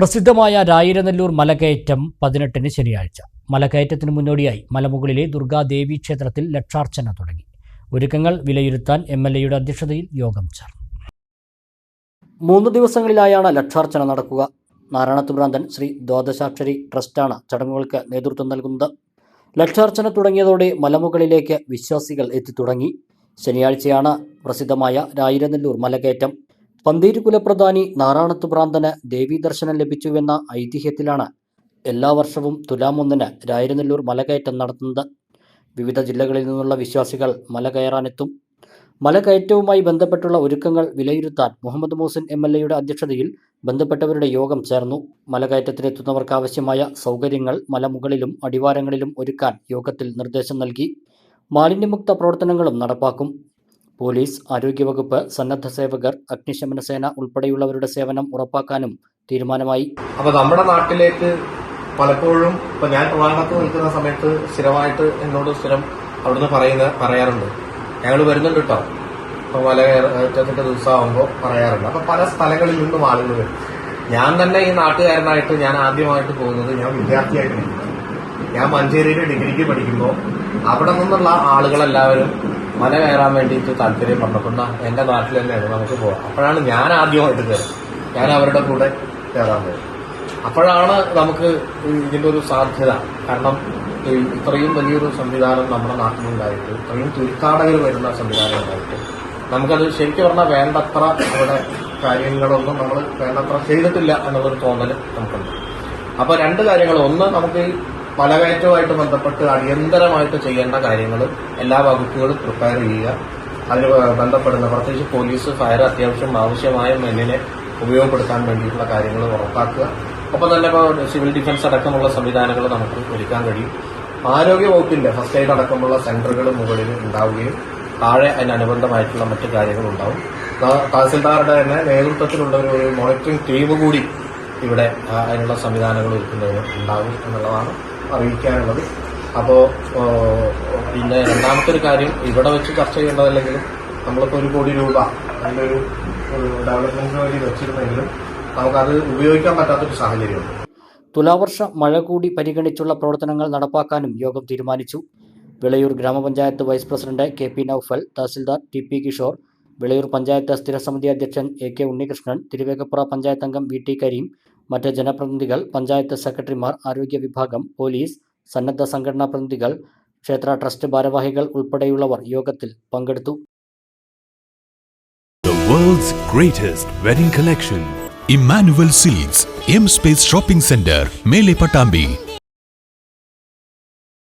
പ്രസിദ്ധമായ രായിരനെല്ലൂർ മലകയറ്റം പതിനെട്ടിന് ശനിയാഴ്ച. മലകയറ്റത്തിന് മുന്നോടിയായി മലമുകളിലെ ദുർഗാദേവി ക്ഷേത്രത്തിൽ ലക്ഷാർച്ചന തുടങ്ങി. ഒരുക്കങ്ങൾ വിലയിരുത്താൻ എം എൽ എയുടെ അധ്യക്ഷതയിൽ യോഗം ചേർന്നു. മൂന്ന് ദിവസങ്ങളിലായാണ് ലക്ഷാർച്ചന നടക്കുക. നാരായണത്തുഭ്രാന്തൻ ശ്രീ ദ്വാദശാക്ഷരി ട്രസ്റ്റാണ് ചടങ്ങുകൾക്ക് നേതൃത്വം നൽകുന്നത്. ലക്ഷാർച്ചന തുടങ്ങിയതോടെ മലമുകളിലേക്ക് വിശ്വാസികൾ എത്തിത്തുടങ്ങി ശനിയാഴ്ചയാണ് പ്രസിദ്ധമായ രായിരനെല്ലൂർ മലകയറ്റം. പന്തീര് കുലപ്രധാനി നാറാണത്ത് ഭ്രാന്തന് ദേവീദർശനം ലഭിച്ചുവെന്ന ഐതിഹ്യത്തിലാണ് എല്ലാ വർഷവും തുലാം ഒന്നിന് രായിരനെല്ലൂർ മലകയറ്റം നടത്തുന്നത്. വിവിധ ജില്ലകളിൽ നിന്നുള്ള വിശ്വാസികൾ മല കയറാനെത്തും. മലകയറ്റവുമായി ബന്ധപ്പെട്ടുള്ള ഒരുക്കങ്ങൾ വിലയിരുത്താൻ മുഹമ്മദ് മൂസിൻ എം എൽ എയുടെ അധ്യക്ഷതയിൽ ബന്ധപ്പെട്ടവരുടെ യോഗം ചേർന്നു. മലകയറ്റത്തിനെത്തുന്നവർക്ക് ആവശ്യമായ സൗകര്യങ്ങൾ മലമുകളിലും അടിവാരങ്ങളിലും ഒരുക്കാൻ യോഗത്തിൽ നിർദ്ദേശം നൽകി. മാലിന്യമുക്ത പ്രവർത്തനങ്ങളും നടപ്പാക്കും. പോലീസ് ആരോഗ്യവകുപ്പ് സന്നദ്ധ സേവകർ അഗ്നിശമന സേന ഉൾപ്പെടെയുള്ളവരുടെ സേവനം ഉറപ്പാക്കാനും തീരുമാനമായി. അപ്പൊ നമ്മുടെ നാട്ടിലേക്ക് പലപ്പോഴും ഇപ്പൊ ഞാൻ ട്രിവാൻഡ്രത്ത് നിൽക്കുന്ന സമയത്ത് സ്ഥിരമായിട്ട് എന്നോട് സ്ഥിരം അവിടുന്ന് പറയുന്ന പറയാറുണ്ട്. ഞങ്ങൾ വരുന്നുണ്ട് കേട്ടോ ഇപ്പൊ മല കയറ്റത്തിന്റെ ദിവസമാകുമ്പോൾ പറയാറുണ്ട്. അപ്പൊ പല സ്ഥലങ്ങളിൽ നിന്നും ആളുകൾ വരും. ഞാൻ തന്നെ ഈ നാട്ടുകാരനായിട്ട് ഞാൻ ആദ്യമായിട്ട് പോകുന്നത് ഞാൻ വിദ്യാർത്ഥിയായിട്ട് ഞാൻ മഞ്ചേരിയിൽ ഡിഗ്രിക്ക് പഠിക്കുമ്പോൾ അവിടെ നിന്നുള്ള ആളുകളെല്ലാവരും മല കയറാൻ വേണ്ടിയിട്ട് താല്പര്യം പറഞ്ഞപ്പോൾ "എന്നാ എന്റെ നാട്ടിൽ തന്നെയാണ് നമുക്ക് പോകാം അപ്പോഴാണ് ഞാൻ ആദ്യമായിട്ട് കയറും. ഞാൻ അവരുടെ കൂടെ കയറാൻ പോകും അപ്പോഴാണ് നമുക്ക് ഇതിന്റെ ഒരു സാധ്യത. കാരണം ഇത്രയും വലിയൊരു സംവിധാനം നമ്മുടെ നാട്ടിലുണ്ടായിട്ട് ഇത്രയും തീർത്ഥാടകർ വരുന്ന സംവിധാനം ഉണ്ടായിട്ട് നമുക്കത് ശരിക്കും പറഞ്ഞാൽ വേണ്ടത്ര അവിടെ കാര്യങ്ങളൊന്നും നമ്മൾ വേണ്ടത്ര ചെയ്തിട്ടില്ല എന്നുള്ളൊരു തോന്നൽ നമുക്കുണ്ട്. അപ്പൊ രണ്ട് കാര്യങ്ങൾ. ഒന്ന് നമുക്ക് മലകയറ്റവുമായിട്ട് ബന്ധപ്പെട്ട് അടിയന്തരമായിട്ട് ചെയ്യേണ്ട കാര്യങ്ങൾ എല്ലാ വകുപ്പുകളും പ്രിപ്പയർ ചെയ്യുക. അതിന് ബന്ധപ്പെടുന്ന പ്രത്യേകിച്ച് പോലീസ് ഫയർ അത്യാവശ്യം ആവശ്യമായ മെല്ലിനെ ഉപയോഗപ്പെടുത്താൻ വേണ്ടിയിട്ടുള്ള കാര്യങ്ങൾ ഉറപ്പാക്കുക. ഒപ്പം തന്നെ ഇപ്പോൾ സിവിൽ ഡിഫൻസ് അടക്കമുള്ള സംവിധാനങ്ങൾ നമുക്ക് ഒരുക്കാൻ കഴിയും. ആരോഗ്യ വകുപ്പിന്റെ ഫസ്റ്റ് എയ്ഡ് അടക്കമുള്ള സെന്ററുകൾ മുകളിൽ ഉണ്ടാവുകയും താഴെ അതിനനുബന്ധമായിട്ടുള്ള മറ്റു താ- തഹസിൽദാറുടെ തന്നെ നേതൃത്വത്തിലുള്ള ഒരു മോണിറ്ററിംഗ് ടീം കൂടി ഇവിടെ അതിനുള്ള സംവിധാനങ്ങൾ ഒരുക്കുന്നതിന് ഉണ്ടാകും എന്നുള്ളതാണ്. അറിയിക്കാനുള്ളത്. അപ്പോ പിന്നെ രണ്ടാമത്തെ ഒരു കാര്യം ഇവിടെ വെച്ച് ചർച്ച ചെയ്യേണ്ടതല്ലെങ്കിലും നമ്മളിപ്പോ ഒരു കോടി രൂപ അതിന്റെ ഒരു ഡെവലപ്മെന്റിന് വേണ്ടി വെച്ചിരുന്നെങ്കിലും നമുക്കത് ഉപയോഗിക്കാൻ പറ്റാത്തൊരു സാഹചര്യമുണ്ട് തുലാവർഷ മഴ കൂടി പരിഗണിച്ചുള്ള പ്രവർത്തനങ്ങൾ നടപ്പാക്കാനും യോഗം തീരുമാനിച്ചു. വിളയൂർ ഗ്രാമപഞ്ചായത്ത് vice president K P Noufal tahsildar T P Kishore Vilayur panchayat സ്ഥിരസമിതി അധ്യക്ഷൻ എ കെ ഉണ്ണികൃഷ്ണൻ തിരുവേഗപ്പുറ പഞ്ചായത്ത് അംഗം വി ടി കരീം മറ്റ് ജനപ്രതിനിധികൾ പഞ്ചായത്ത് സെക്രട്ടറിമാർ ആരോഗ്യ വിഭാഗം പോലീസ് സന്നദ്ധ സംഘടനാ പ്രതിനിധികൾ ക്ഷേത്ര ട്രസ്റ്റ് ഭാരവാഹികൾ ഉൾപ്പെടെയുള്ളവർ യോഗത്തിൽ പങ്കെടുത്തു The world's greatest wedding collection. Emmanuel Silks, M Space Shopping Center, Mele Patambi,